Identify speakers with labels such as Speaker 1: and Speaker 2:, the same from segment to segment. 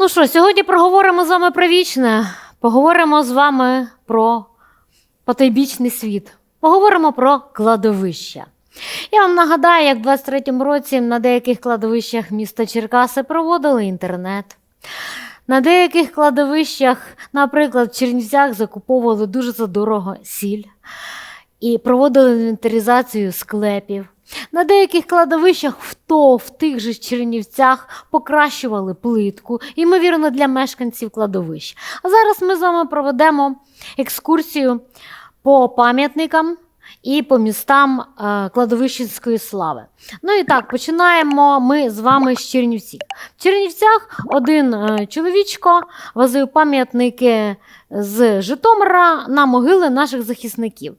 Speaker 1: Ну що, сьогодні проговоримо з вами про вічне. Поговоримо з вами про потойбічний світ. Поговоримо про кладовища. Я вам нагадаю, як в 23-му році на деяких кладовищах міста Черкаси проводили інтернет. На деяких кладовищах, наприклад, в Чернівцях закуповували дуже задорого сіль і проводили інвентаризацію склепів. На деяких кладовищах в то, в тих же Чернівцях покращували плитку, ймовірно, для мешканців кладовищ. А зараз ми з вами проведемо екскурсію по пам'ятникам і по містам е, кладовищенської слави. Ну і так, починаємо ми з вами з Чернівців. В Чернівцях один е, чоловічко возив пам'ятники з Житомира на могили наших захисників.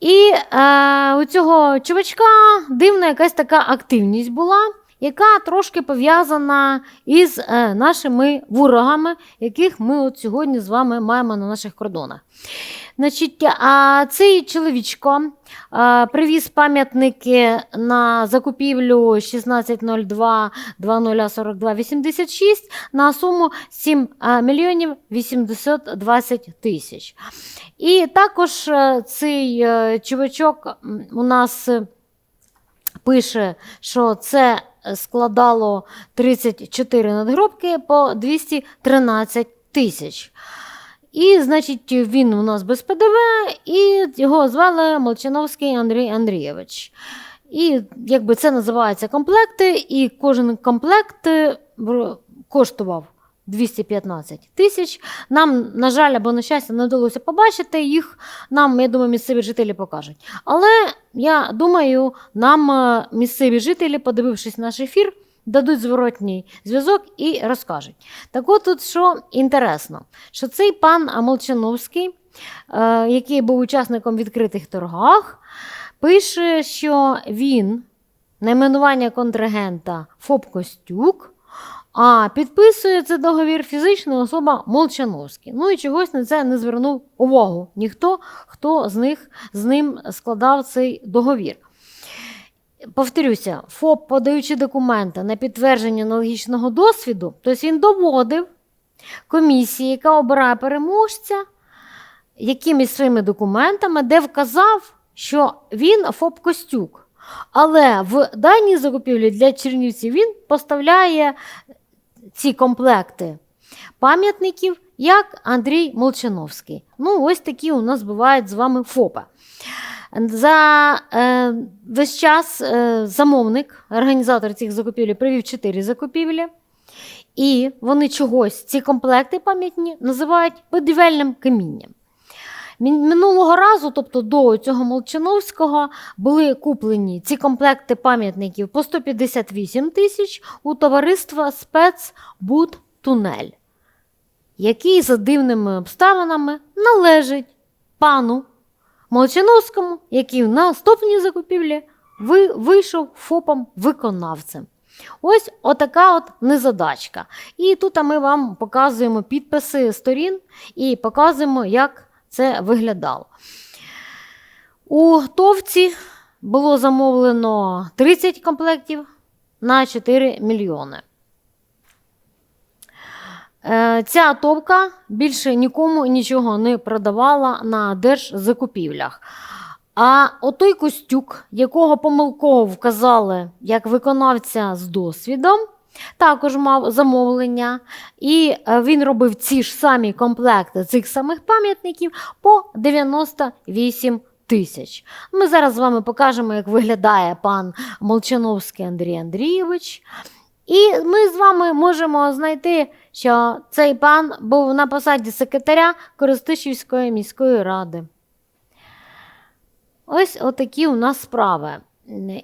Speaker 1: І е, у цього чувачка дивна якась така активність була, яка трошки пов'язана із е, нашими ворогами, яких ми от сьогодні з вами маємо на наших кордонах. Значить, а цей чоловічко привіз пам'ятники на закупівлю 1602 2042 86 на суму 7 е, мільйонів 820 тисяч. І також е, цей чувачок у нас пише, що це складало 34 надгробки по 213 тисяч. І, значить, він у нас без ПДВ, і його звали Молчановський Андрій Андрійович. І якби це називається комплекти, і кожен комплект е, коштував 215 тисяч. Нам, на жаль, або на щастя, не вдалося побачити їх. Нам, я думаю, місцеві жителі покажуть. Але я думаю, нам е, місцеві жителі, подивившись наш ефір, дадуть зворотній зв'язок і розкажуть. Так от тут що інтересно, що цей пан Молчановський, е, який був учасником відкритих торгах, пише, що він найменування контрагента ФОП Костюк, а підписує це договір фізична особа Молчановський. Ну і чогось на це не звернув увагу ніхто, хто з них з ним складав цей договір. Повторюся, ФОП, подаючи документи на підтвердження аналогічного досвіду, тобто він доводив комісії, яка обирає переможця, якимись своїми документами, де вказав, що він ФОП Костюк. Але в даній закупівлі для чернівців він поставляє ці комплекти пам'ятників як Андрій Молчановський. Ну, ось такі у нас бувають з вами ФОПа. За е, весь час е, замовник, організатор цих закупівель, провів 4 закупівлі. І вони чогось, ці комплекти пам'ятні, називають будівельним камінням. Минулого разу, тобто до цього Молчановського, були куплені ці комплекти пам'ятників по 158 тисяч у товариства спецбудтунель, який за дивними обставинами належить пану Молчановському, який в наступній закупівлі ви, вийшов ФОПом виконавцем. Ось отака от незадачка. І тут ми вам показуємо підписи сторін і показуємо, як це виглядало. У товці було замовлено 30 комплектів на 4 мільйони. Е, Ця товка більше нікому нічого не продавала на держзакупівлях. А отой Костюк, якого помилково вказали як виконавця з досвідом, також мав замовлення, і е, він робив ці ж самі комплекти цих самих пам'ятників по 98 тисяч. Ми зараз з вами покажемо, як виглядає пан Молчановський Андрій Андрійович. І ми з вами можемо знайти, що цей пан був на посаді секретаря Коростишівської міської ради. Ось отакі у нас справи.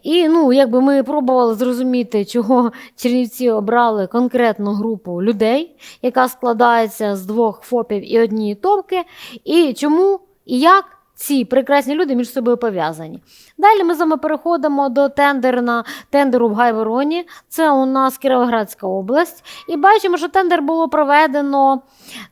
Speaker 1: І ну, якби ми пробували зрозуміти, чого Чернівці обрали конкретну групу людей, яка складається з двох ФОПів і однієї топки, і чому і як ці прекрасні люди між собою пов'язані. Далі ми з вами переходимо до тендерна, тендеру в Гайвороні. Це у нас Кіровоградська область. І бачимо, що тендер було проведено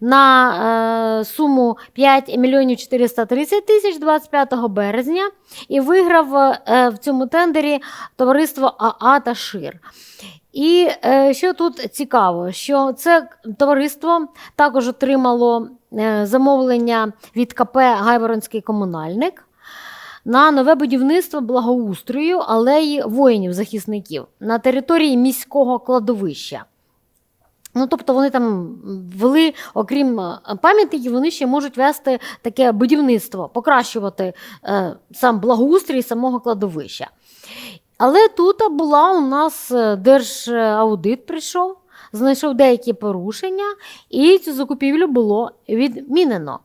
Speaker 1: на е, суму 5 мільйонів 430 тисяч 25 березня. І виграв е, в цьому тендері товариство АА та Шир. І е, що тут цікаво, що це товариство також отримало е, замовлення від КП Гайворонський комунальник на нове будівництво благоустрою алеї воїнів-захисників на території міського кладовища. Ну, тобто вони там вели, окрім е, пам'ятників, вони ще можуть вести таке будівництво, покращувати е, сам благоустрій самого кладовища. Але тут була у нас е, держаудит прийшов, знайшов деякі порушення, і цю закупівлю було відмінено.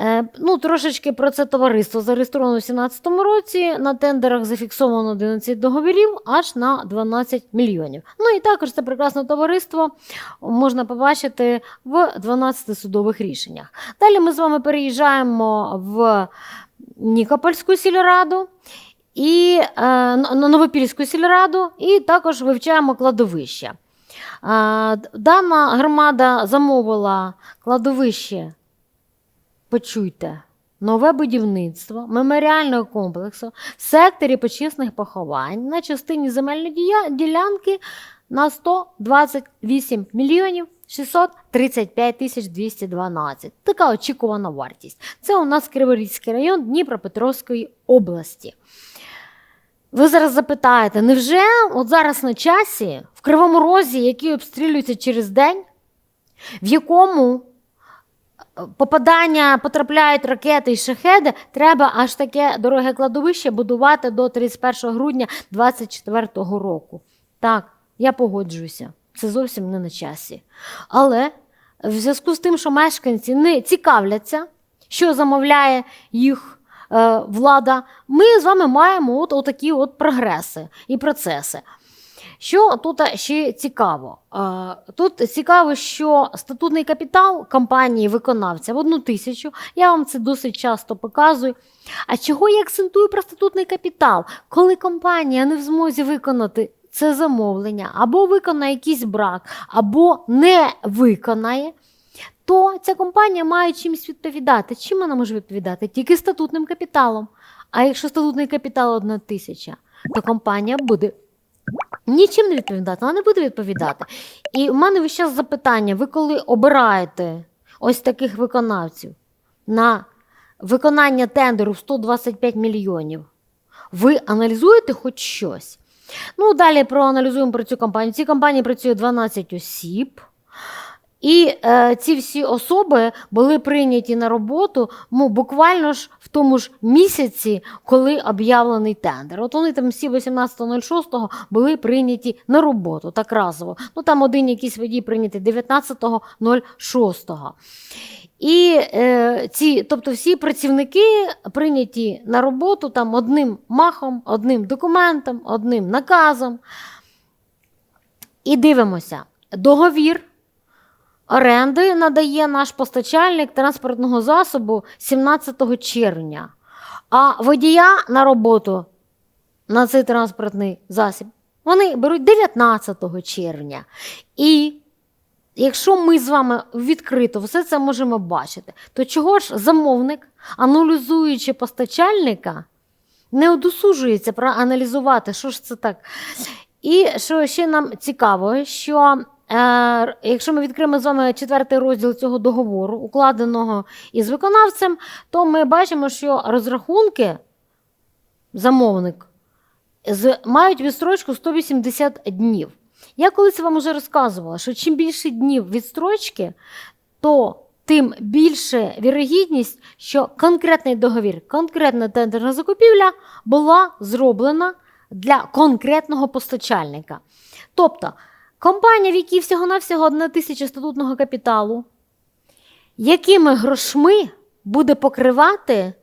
Speaker 1: Е, Ну, трошечки про це товариство зареєстровано у 2017 році. На тендерах зафіксовано 11 договірів аж на 12 мільйонів. Ну і також це прекрасне товариство можна побачити в 12 судових рішеннях. Далі ми з вами переїжджаємо в Нікопольську сільраду і е, Новопільську сільраду, і також вивчаємо кладовище. Е, дана громада замовила кладовище почуйте, нове будівництво меморіального комплексу в секторі почесних поховань на частині земельної ділянки на 128 мільйонів 635 тисяч 212. Така очікувана вартість. Це у нас Криворізький район Дніпропетровської області. Ви зараз запитаєте, невже от зараз на часі, в Кривому Розі, який обстрілюється через день, в якому попадання потрапляють ракети і шахеди, треба аж таке дороге кладовище будувати до 31 грудня 2024 року. Так, я погоджуюся, це зовсім не на часі. Але в зв'язку з тим, що мешканці не цікавляться, що замовляє їх е, влада, ми з вами маємо от, отакі от прогреси і процеси. Що тут ще цікаво? Тут цікаво, що статутний капітал компанії виконавця в одну тисячу. Я вам це досить часто показую. А чого я акцентую про статутний капітал? Коли компанія не в змозі виконати це замовлення, або виконає якийсь брак, або не виконає, то ця компанія має чимось відповідати. Чим вона може відповідати? Тільки статутним капіталом. А якщо статутний капітал одна тисяча, то компанія буде нічим не відповідати, вона не буде відповідати. І в мене весь час запитання: ви коли обираєте ось таких виконавців на виконання тендеру в 125 мільйонів, ви аналізуєте хоч щось? Ну, далі проаналізуємо про цю компанію. В цій компанії працює 12 осіб. І е, ці всі особи були прийняті на роботу ну, буквально ж в тому ж місяці, коли об'явлений тендер. От вони там всі 18.06 були прийняті на роботу так разово. Ну там один якийсь водій прийнятий 19.06. І е, ці, тобто всі працівники прийняті на роботу там одним махом, одним документом, одним наказом. І дивимося, договір оренди надає наш постачальник транспортного засобу 17 червня. А водія на роботу на цей транспортний засіб вони беруть 19 червня. І якщо ми з вами відкрито все це можемо бачити, то чого ж замовник, аналізуючи постачальника, не одосуджується проаналізувати, що ж це так. І що ще нам цікаво, що якщо ми відкриємо з вами четвертий розділ цього договору, укладеного із виконавцем, то ми бачимо, що розрахунки замовник мають відстрочку 180 днів. Я колись вам вже розказувала, що чим більше днів відстрочки, то тим більше вірогідність, що конкретний договір, конкретна тендерна закупівля була зроблена для конкретного постачальника. Тобто, компанія, в якій всього-навсього одна тисяча статутного капіталу, якими грошми буде покривати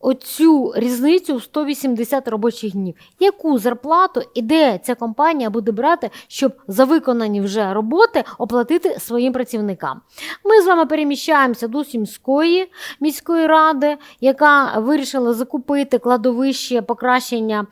Speaker 1: оцю різницю в 180 робочих днів? Яку зарплату і де ця компанія буде брати, щоб за виконані вже роботи оплатити своїм працівникам? Ми з вами переміщаємося до Сімської міської ради, яка вирішила закупити кладовище покращення е,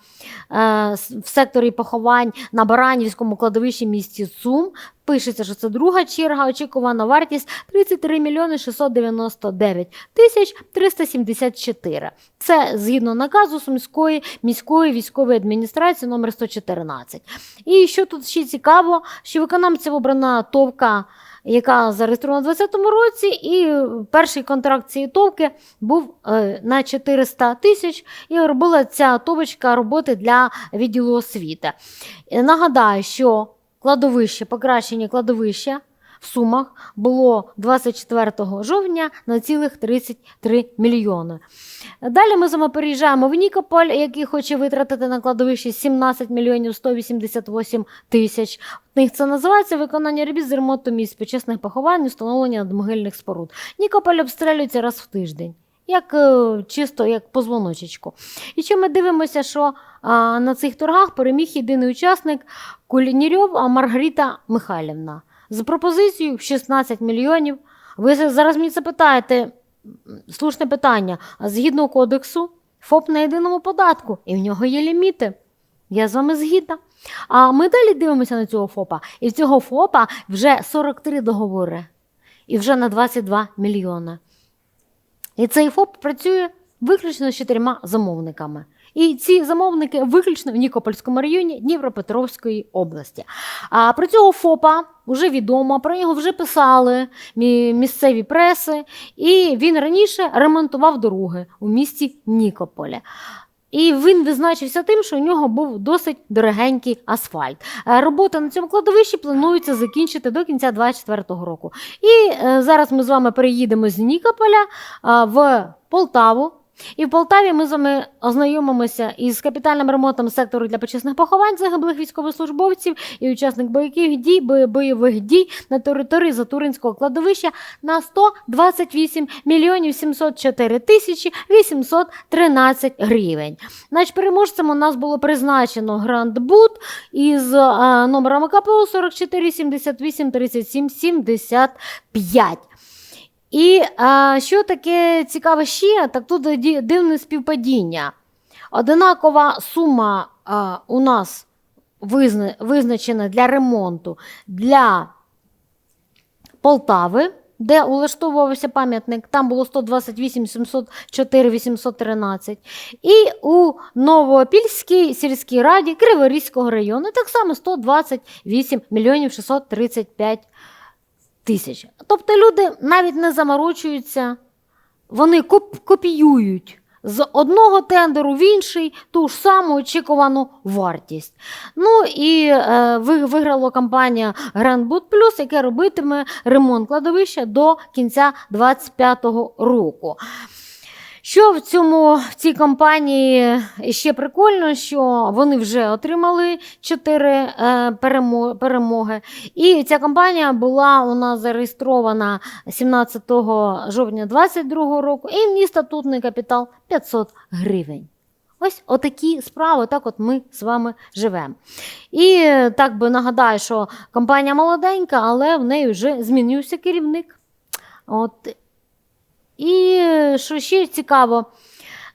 Speaker 1: в секторі поховань на Баранівському кладовищі місті Сум. Пишеться, що це друга черга, очікувана вартість 33 мільйони 699 тисяч 374. Це згідно наказу Сумської міської військової адміністрації номер 114. І що тут ще цікаво, що виконавцем обрана товка, яка зареєстрована у 2020 році, і перший контракт цієї товки був е, на 400 тисяч, і робила ця товочка роботи для відділу освіти. Нагадаю, що кладовище, покращення кладовища в Сумах було 24 жовтня на цілих 33 мільйони. Далі ми з вами переїжджаємо в Нікополь, який хоче витратити на кладовище 17 мільйонів 188 тисяч. В них це називається виконання робіт з ремонту місць почесних поховань, встановлення надмогильних споруд. Нікополь обстрілюється раз в тиждень. Як е, чисто як по дзвоночечку. І що ми дивимося, що а, на цих торгах переміг єдиний учасник Кулінірьов Маргарита Михайлівна з пропозицією в 16 мільйонів. Ви зараз мені це питаєте, слушне питання. А згідно кодексу, ФОП на єдиному податку, і в нього є ліміти. Я з вами згідна. А ми далі дивимося на цього ФОПа. І в цього ФОПа вже 43 договори. І вже на 22 мільйони. І цей ФОП працює виключно з чотирма замовниками. І ці замовники виключно в Нікопольському районі Дніпропетровської області. А про цього ФОПа вже відомо, про нього вже писали мі- місцеві преси, і він раніше ремонтував дороги у місті Нікополі. І він визначився тим, що у нього був досить дорогенький асфальт. Е, Робота на цьому кладовищі планується закінчити до кінця 2024 року. І е, зараз ми з вами переїдемо з Нікополя в Полтаву. І в Полтаві ми з вами ознайомимося із капітальним ремонтом сектору для почесних поховань загиблих військовослужбовців і учасник бойових дій, бойових дій на території Затуринського кладовища на 128 мільйонів 704 тисячі 813 гривень. Значить, переможцем у нас було призначено Гранд Бут із номерами КПУ 44 78 37 75. І а, що таке цікаве ще, так тут дивне співпадіння. Одинакова сума а, у нас визначена для ремонту для Полтави, де улаштовувався пам'ятник, там було 128 704 813. І у Новоопільській сільській раді Криворізького району так само 128 мільйонів 635 тисяч. Тобто люди навіть не заморочуються, вони коп- копіюють з одного тендеру в інший ту ж саму очікувану вартість. Ну і е, виграла компанія Grand Boot Plus, яка робитиме ремонт кладовища до кінця 2025 року. Що в цьому в цій компанії ще прикольно, що вони вже отримали 4 е, перемо- перемоги. І ця компанія була у нас зареєстрована 17 жовтня 2022 року, і ній статутний капітал 500 гривень. Ось отакі справи, так от ми з вами живемо. І так би нагадаю, що компанія молоденька, але в неї вже змінився керівник. От. І е, що ще цікаво,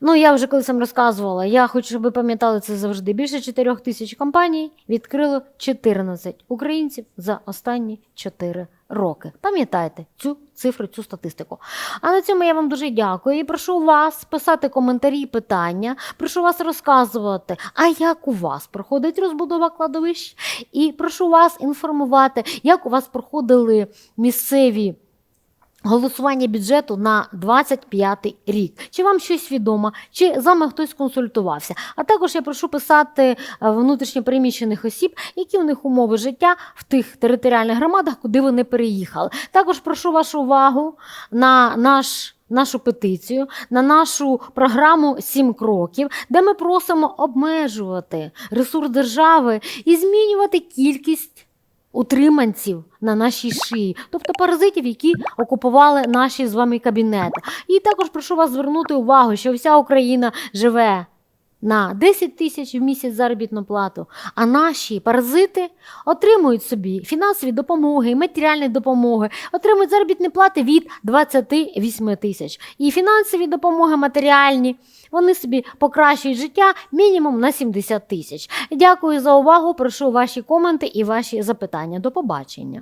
Speaker 1: ну я вже колись вам розказувала, я хочу, щоб ви пам'ятали це завжди. Більше 4 тисяч компаній відкрило 14 українців за останні 4 роки. Пам'ятайте цю цифру, цю статистику. А на цьому я вам дуже дякую і прошу вас писати коментарі і питання. Прошу вас розказувати, а як у вас проходить розбудова кладовищ, і прошу вас інформувати, як у вас проходили місцеві. Голосування бюджету на 25 рік. Чи вам щось відомо, чи з вами хтось консультувався? А також я прошу писати е, внутрішньо переміщених осіб, які у них умови життя в тих територіальних громадах, куди вони переїхали. Також прошу вашу увагу на наш. Нашу петицію на нашу програму «Сім кроків, де ми просимо обмежувати ресурс держави і змінювати кількість утриманців на нашій шиї, тобто паразитів, які окупували наші з вами кабінети. І також прошу вас звернути увагу, що вся Україна живе на 10 тисяч в місяць заробітну плату, а наші паразити отримують собі фінансові допомоги, матеріальні допомоги, отримують заробітні плати від 28 тисяч. І фінансові допомоги матеріальні вони собі покращують життя мінімум на 70 тисяч. Дякую за увагу. Прошу ваші коменти і ваші запитання. До побачення.